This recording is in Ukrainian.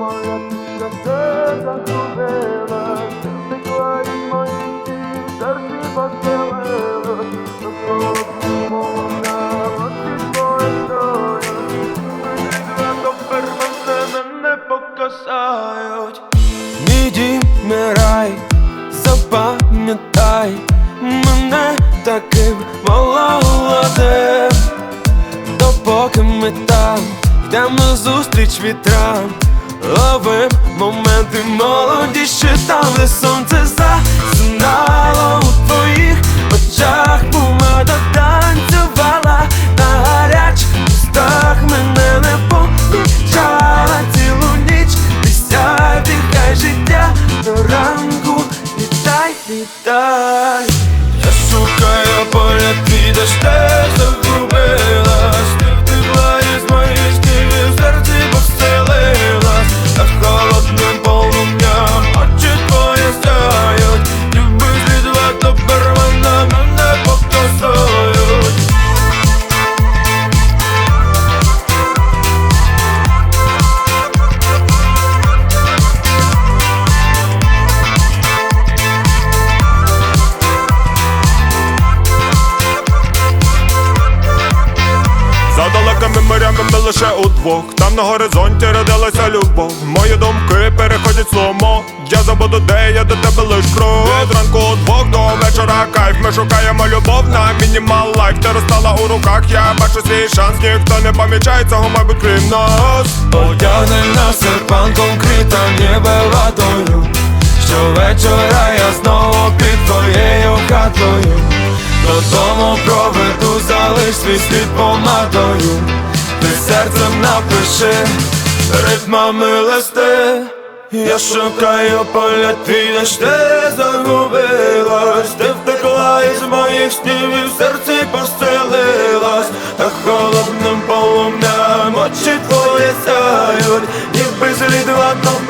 моя все загубила, моїх сил, серці постелила, до холодну вона, очі твої стоять, вийшла тепер мене, мене покасають. Мій дім не рай, запам'ятай. Мене таким молодим Допоки ми там йдемо назустріч вітрам Ловим моменти молодіші там, де сонце засинало у твоїх очах. Помада танцювала на гарячих устах Мене не помічала цілу ніч. Присяй, дихай життя до ранку. Вітай, вітай Я шукаю поля, підеш те морями ми лише удвох. Там на горизонті родилася любов. Мої думки переходять сломо Я забуду, де я до тебе лиш крок Від ранку удвох до вечора кайф. Ми шукаємо любов на мінімал лайф. Ти розстала у руках, я бачу свій шанс. Ніхто не помічає цього, мабуть, крім нас. Одягни на серпан конкрета ніби ватою Щовечора я знову під твоєю хатою Додому проведу, залиш свій слід помадою ти серцем напиши ритмами листи, я шукаю поля твій, ж ти загубилась, ти втекла із моїх снів і в серці поселилась, та холодним полум'ям очі твої сяють, ніби злід ватом